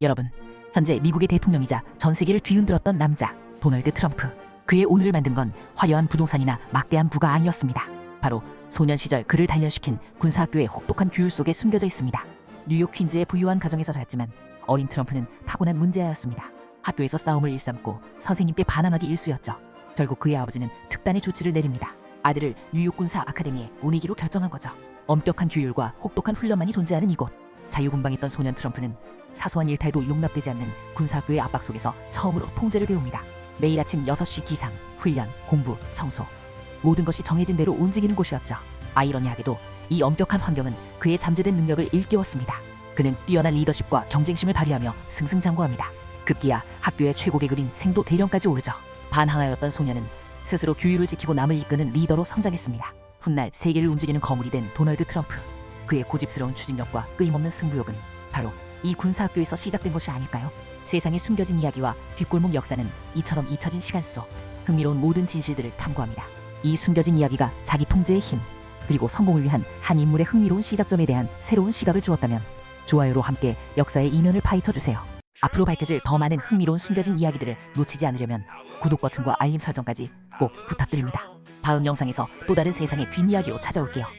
여러분, 현재 미국의 대통령이자 전 세계를 뒤흔들었던 남자 도널드 트럼프. 그의 오늘을 만든 건 화려한 부동산이나 막대한 부가 아니었습니다. 바로 소년 시절 그를 단련시킨 군사학교의 혹독한 규율 속에 숨겨져 있습니다. 뉴욕 퀸즈의 부유한 가정에서 자랐지만 어린 트럼프는 타고난 문제아였습니다. 학교에서 싸움을 일삼고 선생님께 반항하기 일쑤였죠. 결국 그의 아버지는 특단의 조치를 내립니다. 아들을 뉴욕 군사 아카데미에 보내기로 결정한 거죠. 엄격한 규율과 혹독한 훈련만이 존재하는 이곳. 자유분방했던 소년 트럼프는 사소한 일탈도 용납되지 않는 군사학교의 압박 속에서 처음으로 통제를 배웁니다. 매일 아침 6시 기상, 훈련, 공부, 청소. 모든 것이 정해진 대로 움직이는 곳이었죠. 아이러니하게도 이 엄격한 환경은 그의 잠재된 능력을 일깨웠습니다. 그는 뛰어난 리더십과 경쟁심을 발휘하며 승승장구합니다. 급기야 학교의 최고 계급인 생도 대령까지 오르죠. 반항하였던 소년은 스스로 규율을 지키고 남을 이끄는 리더로 성장했습니다. 훗날 세계를 움직이는 거물이 된 도널드 트럼프. 그의 고집스러운 추진력과 끊임없는 승부욕은 바로 이 군사학교에서 시작된 것이 아닐까요? 세상에 숨겨진 이야기와 뒷골목 역사는 이처럼 잊혀진 시간 속 흥미로운 모든 진실들을 탐구합니다. 이 숨겨진 이야기가 자기 통제의 힘 그리고 성공을 위한 한 인물의 흥미로운 시작점에 대한 새로운 시각을 주었다면 좋아요로 함께 역사의 이면을 파헤쳐 주세요. 앞으로 밝혀질 더 많은 흥미로운 숨겨진 이야기들을 놓치지 않으려면 구독 버튼과 알림 설정까지 꼭 부탁드립니다. 다음 영상에서 또 다른 세상의 뒷이야기로 찾아올게요.